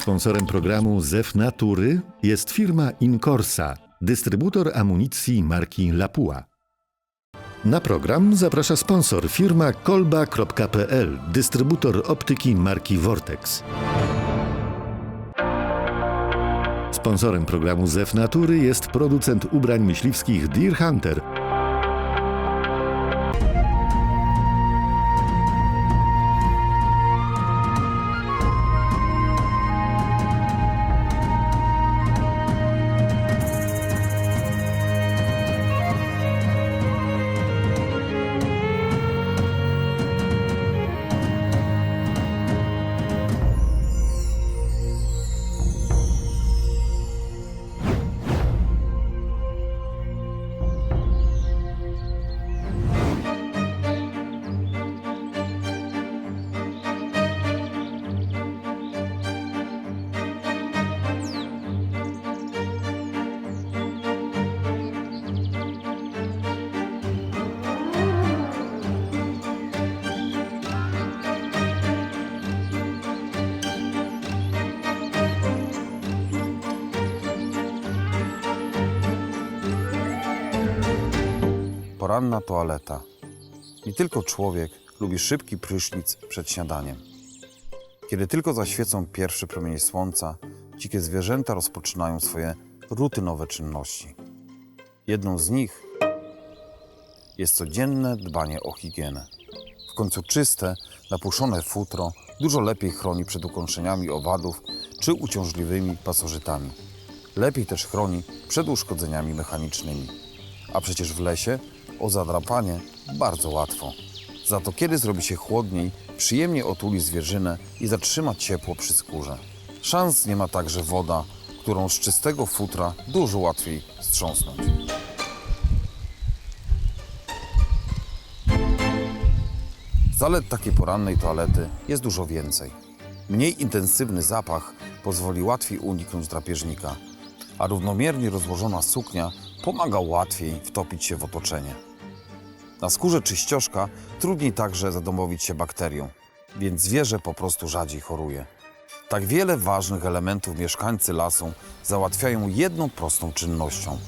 Sponsorem programu ZEF Natury jest firma Incorsa, dystrybutor amunicji marki Lapua. Na program zaprasza sponsor firma kolba.pl, dystrybutor optyki marki Vortex. Sponsorem programu ZEF Natury jest producent ubrań myśliwskich Deer Hunter. Poranna toaleta. Nie tylko człowiek lubi szybki prysznic przed śniadaniem. Kiedy tylko zaświecą pierwsze promienie słońca, dzikie zwierzęta rozpoczynają swoje rutynowe czynności. Jedną z nich jest codzienne dbanie o higienę. W końcu czyste, napuszone futro dużo lepiej chroni przed ukąszeniami owadów czy uciążliwymi pasożytami. Lepiej też chroni przed uszkodzeniami mechanicznymi. A przecież w lesie o zadrapanie bardzo łatwo. Za to kiedy zrobi się chłodniej, przyjemnie otuli zwierzynę i zatrzyma ciepło przy skórze. Szans nie ma także woda, którą z czystego futra dużo łatwiej strząsnąć. Zalet takiej porannej toalety jest dużo więcej. Mniej intensywny zapach pozwoli łatwiej uniknąć drapieżnika, a równomiernie rozłożona suknia pomaga łatwiej wtopić się w otoczenie. Na skórze czyścioszka trudniej także zadomowić się bakterią, więc zwierzę po prostu rzadziej choruje. Tak wiele ważnych elementów mieszkańcy lasu załatwiają jedną prostą czynnością.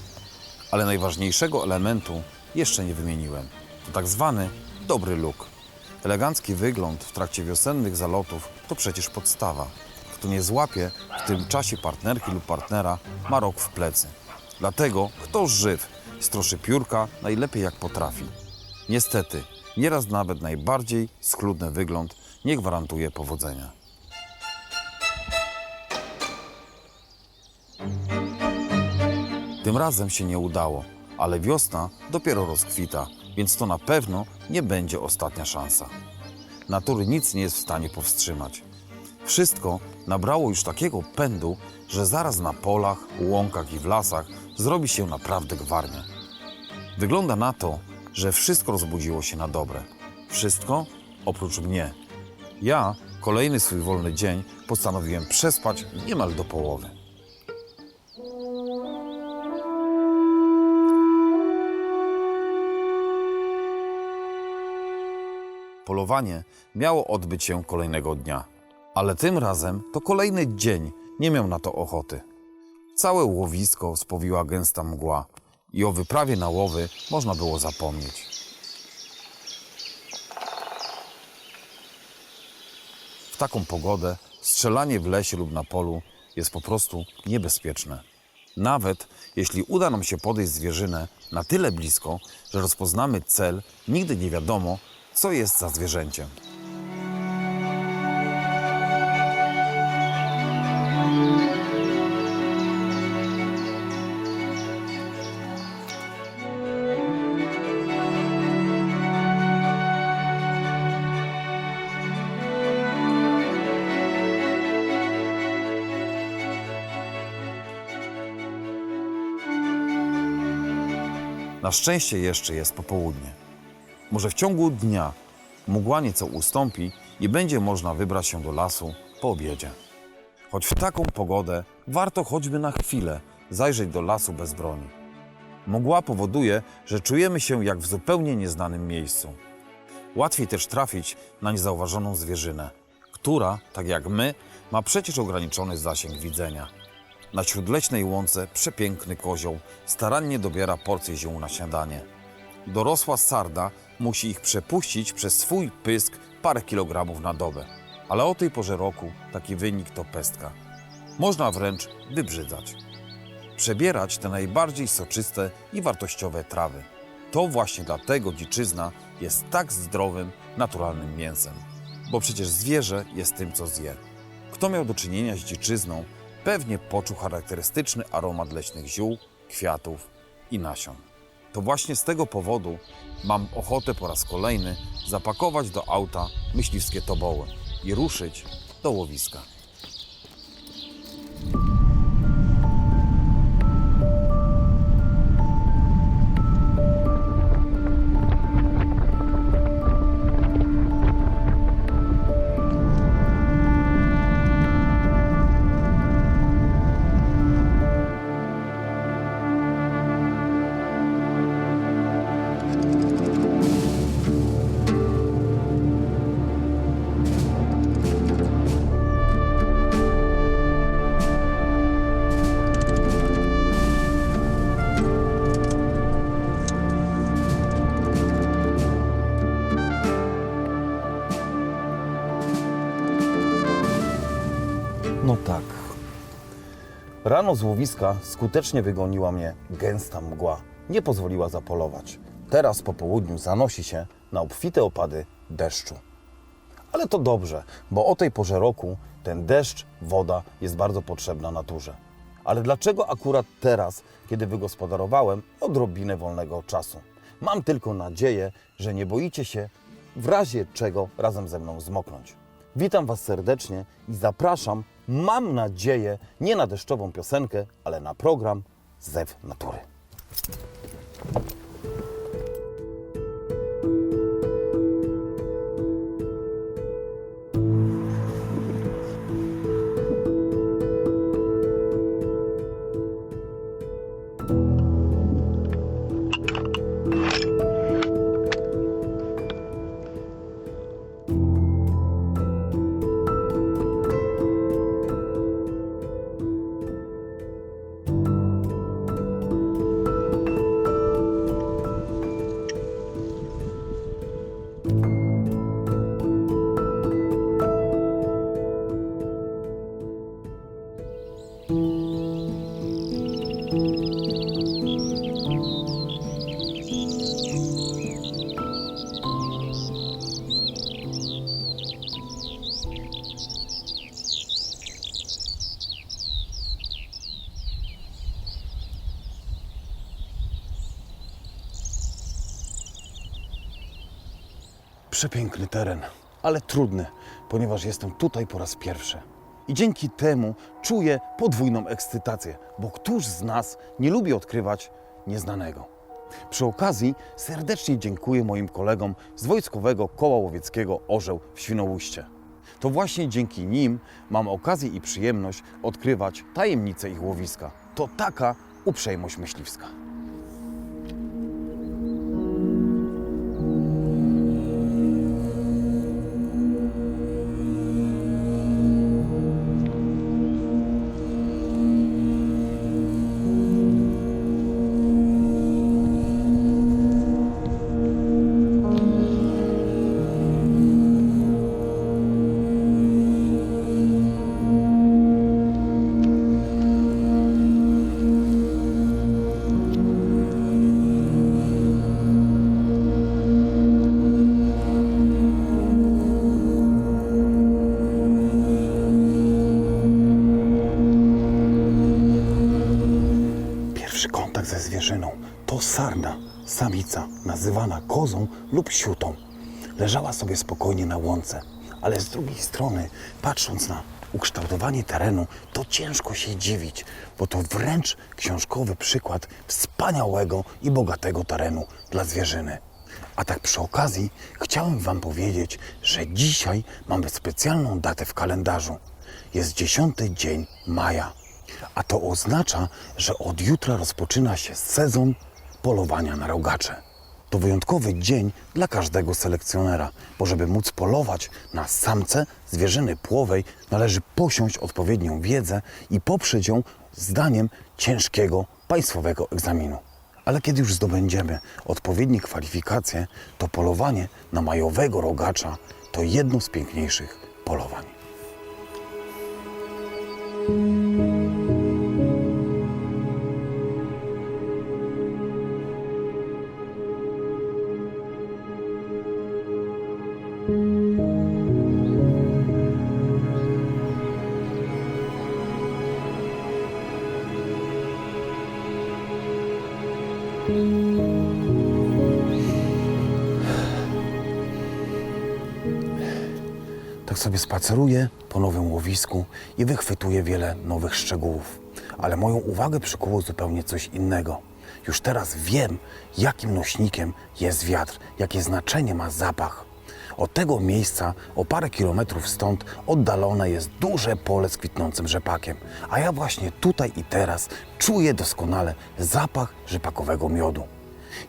Ale najważniejszego elementu jeszcze nie wymieniłem. To tak zwany dobry look. Elegancki wygląd w trakcie wiosennych zalotów to przecież podstawa. Kto nie złapie w tym czasie partnerki lub partnera, ma rok w plecy. Dlatego kto żyw stroszy piórka najlepiej jak potrafi. Niestety, nieraz nawet najbardziej schludny wygląd nie gwarantuje powodzenia. Tym razem się nie udało, ale wiosna dopiero rozkwita, więc to na pewno nie będzie ostatnia szansa. Natury nic nie jest w stanie powstrzymać. Wszystko nabrało już takiego pędu, że zaraz na polach, łąkach i w lasach zrobi się naprawdę gwarnie. Wygląda na to, że wszystko rozbudziło się na dobre. Wszystko oprócz mnie. Ja kolejny swój wolny dzień postanowiłem przespać niemal do połowy. Polowanie miało odbyć się kolejnego dnia, ale tym razem to kolejny dzień nie miał na to ochoty. Całe łowisko spowiła gęsta mgła i o wyprawie na łowy można było zapomnieć. W taką pogodę strzelanie w lesie lub na polu jest po prostu niebezpieczne. Nawet jeśli uda nam się podejść zwierzynę na tyle blisko, że rozpoznamy cel, nigdy nie wiadomo, co jest za zwierzęciem. Na szczęście jeszcze jest popołudnie. Może w ciągu dnia mgła nieco ustąpi i będzie można wybrać się do lasu po obiedzie. Choć w taką pogodę warto choćby na chwilę zajrzeć do lasu bez broni. Mgła powoduje, że czujemy się jak w zupełnie nieznanym miejscu. Łatwiej też trafić na niezauważoną zwierzynę, która, tak jak my, ma przecież ograniczony zasięg widzenia. Na śródleśnej łące przepiękny kozioł starannie dobiera porcje ziół na śniadanie. Dorosła sarda musi ich przepuścić przez swój pysk parę kilogramów na dobę. Ale o tej porze roku taki wynik to pestka. Można wręcz wybrzydzać. Przebierać te najbardziej soczyste i wartościowe trawy. To właśnie dlatego dziczyzna jest tak zdrowym, naturalnym mięsem. Bo przecież zwierzę jest tym, co zje. Kto miał do czynienia z dziczyzną, pewnie poczuł charakterystyczny aromat leśnych ziół, kwiatów i nasion. To właśnie z tego powodu mam ochotę po raz kolejny zapakować do auta myśliwskie toboły i ruszyć do łowiska. Rano z łowiska skutecznie wygoniła mnie gęsta mgła. Nie pozwoliła zapolować. Teraz po południu zanosi się na obfite opady deszczu. Ale to dobrze, bo o tej porze roku ten deszcz, woda jest bardzo potrzebna naturze. Ale dlaczego akurat teraz, kiedy wygospodarowałem odrobinę wolnego czasu? Mam tylko nadzieję, że nie boicie się w razie czego razem ze mną zmoknąć. Witam Was serdecznie i zapraszam, mam nadzieję, nie na deszczową piosenkę, ale na program Zew Natury. Przepiękny teren, ale trudny, ponieważ jestem tutaj po raz pierwszy. I dzięki temu czuję podwójną ekscytację, bo któż z nas nie lubi odkrywać nieznanego? Przy okazji serdecznie dziękuję moim kolegom z Wojskowego Koła Łowieckiego Orzeł w Świnoujście. To właśnie dzięki nim mam okazję i przyjemność odkrywać tajemnice ich łowiska. To taka uprzejmość myśliwska. Lub siutą. Leżała sobie spokojnie na łące, ale z drugiej strony, patrząc na ukształtowanie terenu, to ciężko się dziwić, bo to wręcz książkowy przykład wspaniałego i bogatego terenu dla zwierzyny. A tak przy okazji chciałem Wam powiedzieć, że dzisiaj mamy specjalną datę w kalendarzu. Jest 10 dzień maja. A to oznacza, że od jutra rozpoczyna się sezon polowania na rogacze. To wyjątkowy dzień dla każdego selekcjonera, bo żeby móc polować na samce zwierzyny płowej, należy posiąść odpowiednią wiedzę i poprzeć ją zdaniem ciężkiego państwowego egzaminu. Ale kiedy już zdobędziemy odpowiednie kwalifikacje, to polowanie na majowego rogacza to jedno z piękniejszych polowań. Tak sobie spaceruję po nowym łowisku i wychwytuję wiele nowych szczegółów. Ale moją uwagę przykuło zupełnie coś innego. Już teraz wiem, jakim nośnikiem jest wiatr, jakie znaczenie ma zapach. Od tego miejsca, o parę kilometrów stąd, oddalone jest duże pole z kwitnącym rzepakiem. A ja właśnie tutaj i teraz czuję doskonale zapach rzepakowego miodu.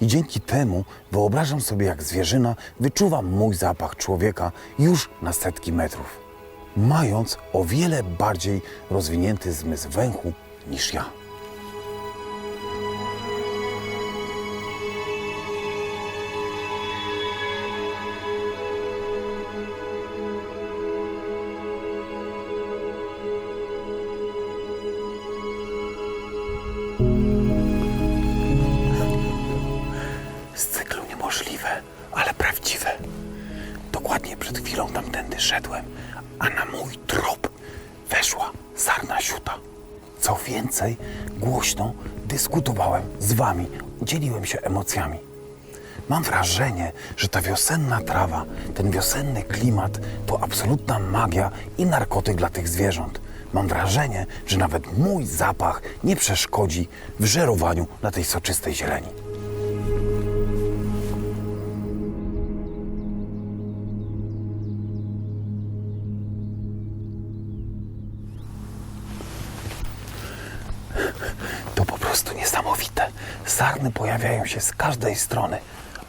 I dzięki temu wyobrażam sobie, jak zwierzyna wyczuwa mój zapach człowieka już na setki metrów, mając o wiele bardziej rozwinięty zmysł węchu niż ja. Szedłem, a na mój trop weszła sarna siuta. Co więcej, głośno dyskutowałem z wami, dzieliłem się emocjami. Mam wrażenie, że ta wiosenna trawa, ten wiosenny klimat to absolutna magia i narkotyk dla tych zwierząt. Mam wrażenie, że nawet mój zapach nie przeszkodzi w żerowaniu na tej soczystej zieleni. Niesamowite. Sarny pojawiają się z każdej strony,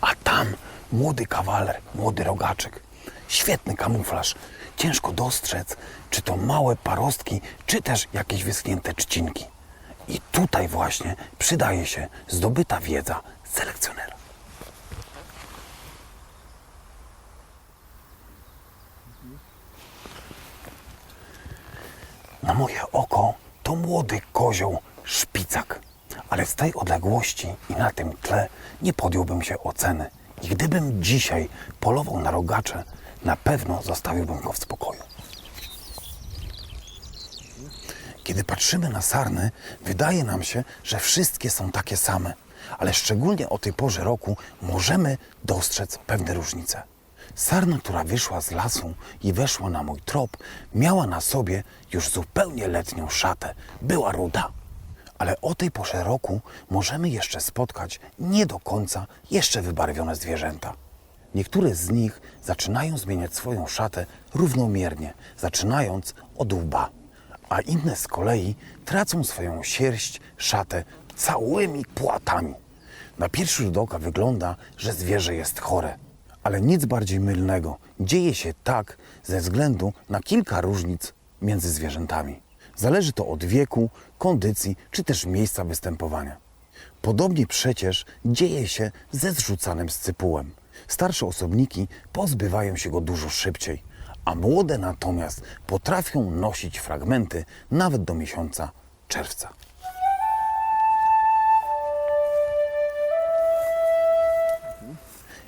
a tam młody kawaler, młody rogaczek. Świetny kamuflaż. Ciężko dostrzec, czy to małe parostki, czy też jakieś wyschnięte trzcinki. I tutaj właśnie przydaje się zdobyta wiedza selekcjonera. Na moje oko to młody kozioł szpicak, ale z tej odległości i na tym tle nie podjąłbym się oceny. I gdybym dzisiaj polował na rogacze, na pewno zostawiłbym go w spokoju. Kiedy patrzymy na sarny, wydaje nam się, że wszystkie są takie same, ale szczególnie o tej porze roku możemy dostrzec pewne różnice. Sarna, która wyszła z lasu i weszła na mój trop, miała na sobie już zupełnie letnią szatę. Była ruda. Ale o tej porze roku możemy jeszcze spotkać nie do końca jeszcze wybarwione zwierzęta. Niektóre z nich zaczynają zmieniać swoją szatę równomiernie, zaczynając od łba, a inne z kolei tracą swoją sierść, szatę całymi płatami. Na pierwszy rzut oka wygląda, że zwierzę jest chore, ale nic bardziej mylnego. Dzieje się tak ze względu na kilka różnic między zwierzętami. Zależy to od wieku, kondycji czy też miejsca występowania. Podobnie przecież dzieje się ze zrzucanym scypułem. Starsze osobniki pozbywają się go dużo szybciej, a młode natomiast potrafią nosić fragmenty nawet do miesiąca czerwca.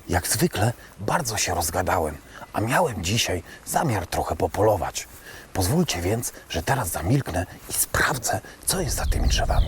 Jak zwykle bardzo się rozgadałem, a miałem dzisiaj zamiar trochę popolować. Pozwólcie więc, że teraz zamilknę i sprawdzę, co jest za tymi drzewami.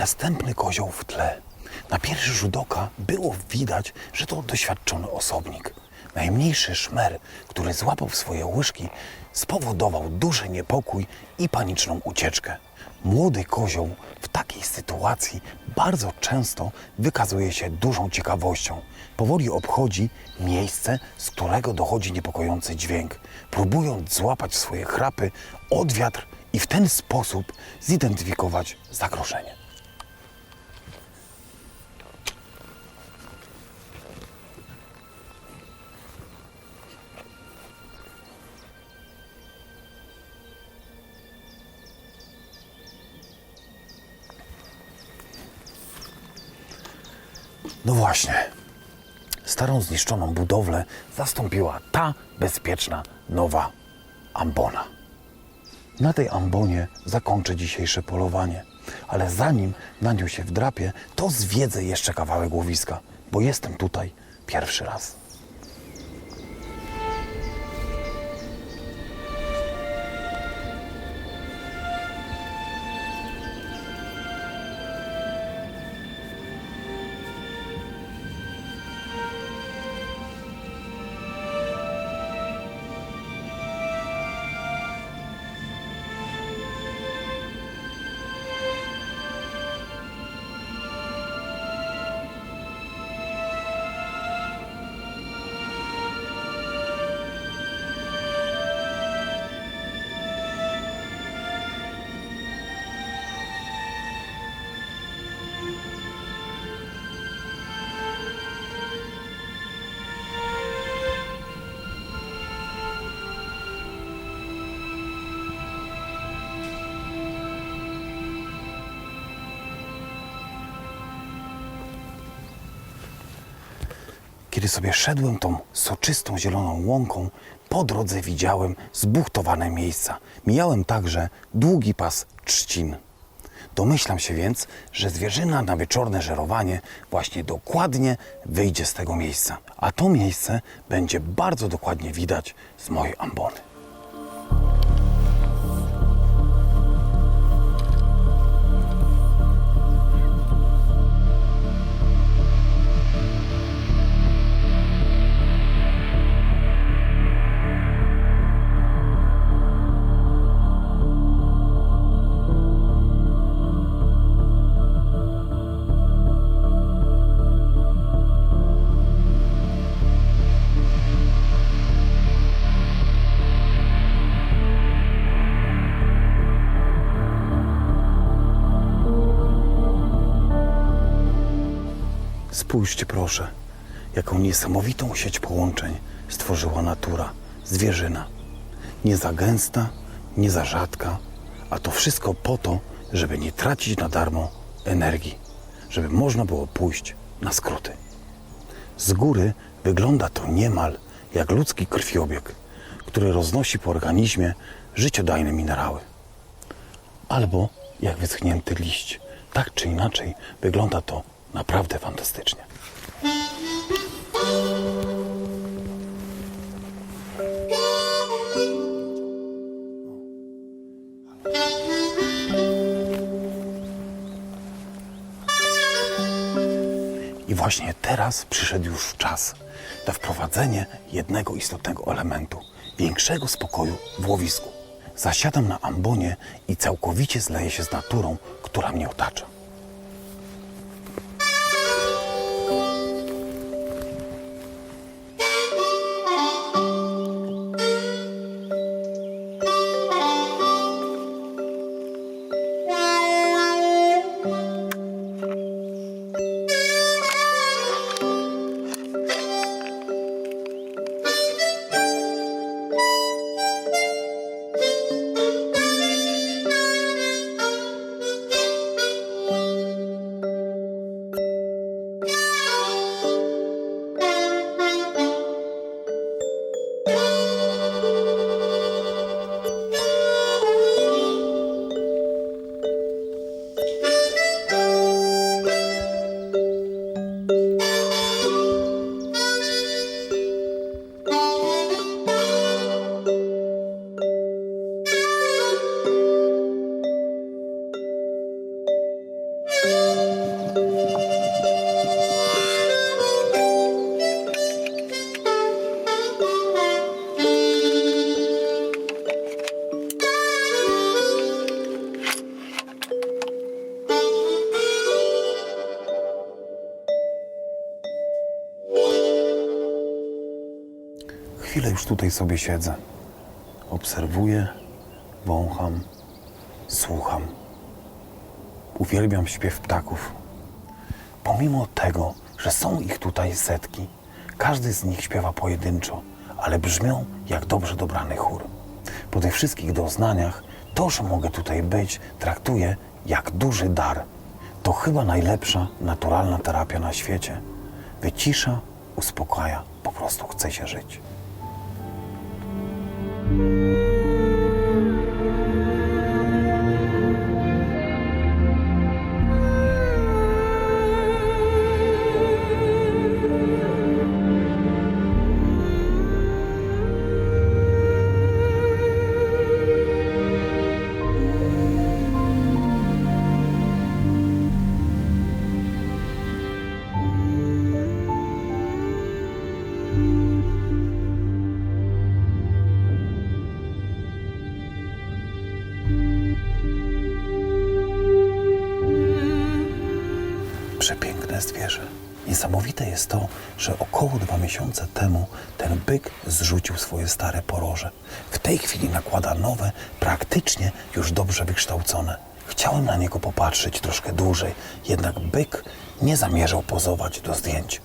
Następny kozioł w tle. Na pierwszy rzut oka było widać, że to doświadczony osobnik. Najmniejszy szmer, który złapał w swoje łyżki, spowodował duży niepokój i paniczną ucieczkę. Młody kozioł w takiej sytuacji bardzo często wykazuje się dużą ciekawością. Powoli obchodzi miejsce, z którego dochodzi niepokojący dźwięk, próbując złapać swoje chrapy odwiatr i w ten sposób zidentyfikować zagrożenie. No właśnie. Starą zniszczoną budowlę zastąpiła ta bezpieczna nowa ambona. Na tej ambonie zakończę dzisiejsze polowanie, ale zanim na nią się wdrapię, to zwiedzę jeszcze kawałek łowiska, bo jestem tutaj pierwszy raz. Kiedy sobie szedłem tą soczystą zieloną łąką, po drodze widziałem zbuchtowane miejsca. Mijałem także długi pas trzcin. Domyślam się więc, że zwierzyna na wieczorne żerowanie właśnie dokładnie wyjdzie z tego miejsca. A to miejsce będzie bardzo dokładnie widać z mojej ambony. Spójrzcie proszę, jaką niesamowitą sieć połączeń stworzyła natura, zwierzyna. Nie za gęsta, nie za rzadka, a to wszystko po to, żeby nie tracić na darmo energii, żeby można było pójść na skróty. Z góry wygląda to niemal jak ludzki krwiobieg, który roznosi po organizmie życiodajne minerały. Albo jak wyschnięty liść. Tak czy inaczej wygląda to naprawdę fantastycznie. I właśnie teraz przyszedł już czas na wprowadzenie jednego istotnego elementu większego spokoju w łowisku. Zasiadam na ambonie i całkowicie zleję się z naturą, która mnie otacza. Tutaj sobie siedzę. Obserwuję, wącham, słucham. Uwielbiam śpiew ptaków. Pomimo tego, że są ich tutaj setki, każdy z nich śpiewa pojedynczo, ale brzmią jak dobrze dobrany chór. Po tych wszystkich doznaniach, to, że mogę tutaj być, traktuję jak duży dar. To chyba najlepsza naturalna terapia na świecie. Wycisza, uspokaja, po prostu chce się żyć. Thank you. Praktycznie już dobrze wykształcone. Chciałem na niego popatrzeć troszkę dłużej, jednak byk nie zamierzał pozować do zdjęć.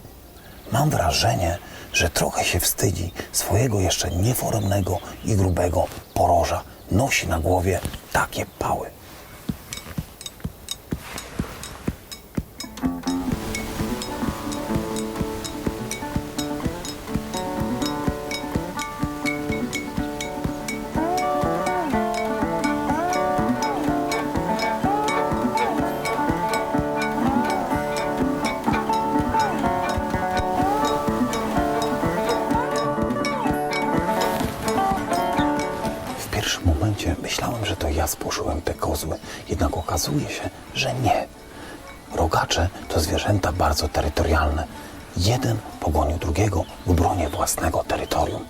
Mam wrażenie, że trochę się wstydzi swojego jeszcze nieforemnego i grubego poroża. Nosi na głowie takie pały. Terytorialne. Jeden pogonił drugiego w obronie własnego terytorium.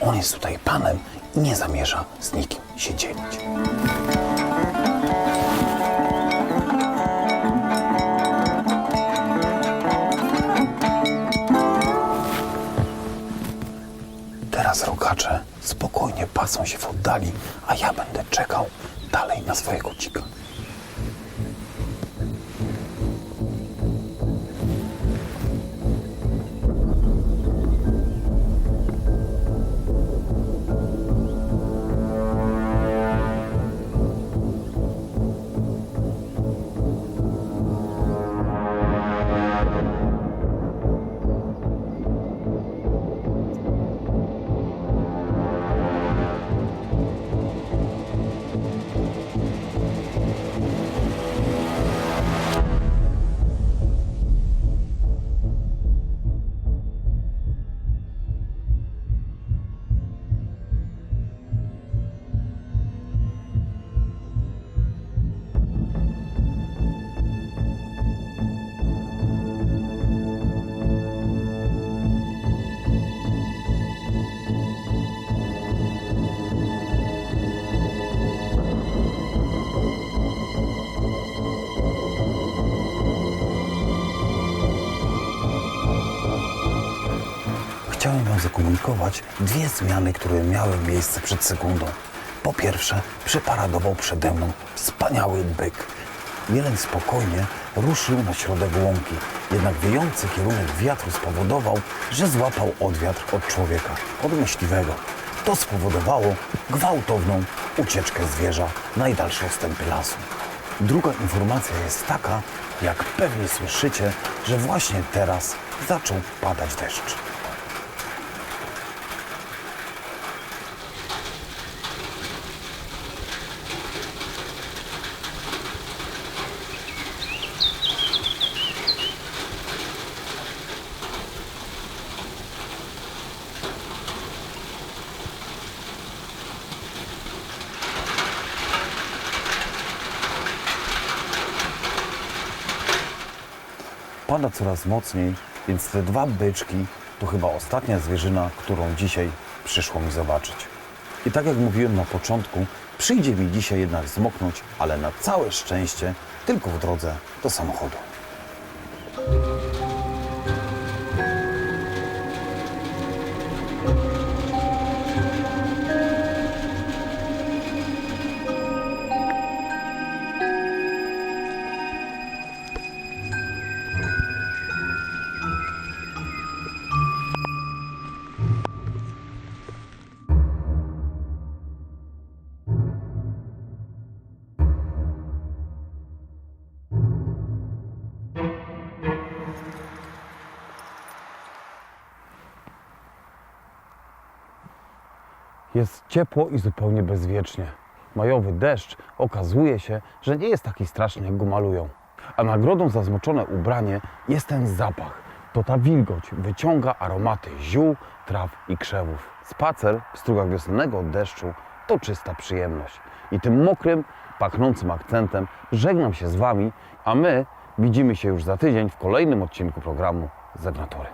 On jest tutaj panem i nie zamierza z nikim się dzielić. Teraz rogacze spokojnie pasą się w oddali, a ja będę czekał dalej na swojego dzika. Zakomunikować dwie zmiany, które miały miejsce przed sekundą. Po pierwsze, przeparadował przede mną wspaniały byk. Jeleń spokojnie ruszył na środek łąki, jednak wiejący kierunek wiatru spowodował, że złapał odwiatr od człowieka, od myśliwego. To spowodowało gwałtowną ucieczkę zwierza najdalsze odstępy lasu. Druga informacja jest taka, jak pewnie słyszycie, że właśnie teraz zaczął padać deszcz. Coraz mocniej, więc te dwa byczki to chyba ostatnia zwierzyna, którą dzisiaj przyszło mi zobaczyć. I tak jak mówiłem na początku, przyjdzie mi dzisiaj jednak zmoknąć, ale na całe szczęście tylko w drodze do samochodu. Ciepło i zupełnie bezwiecznie. Majowy deszcz okazuje się, że nie jest taki straszny, jak go malują. A nagrodą za zmoczone ubranie jest ten zapach. To ta wilgoć wyciąga aromaty ziół, traw i krzewów. Spacer w strugach wiosennego deszczu to czysta przyjemność. I tym mokrym, pachnącym akcentem żegnam się z Wami, a my widzimy się już za tydzień w kolejnym odcinku programu Z Natury.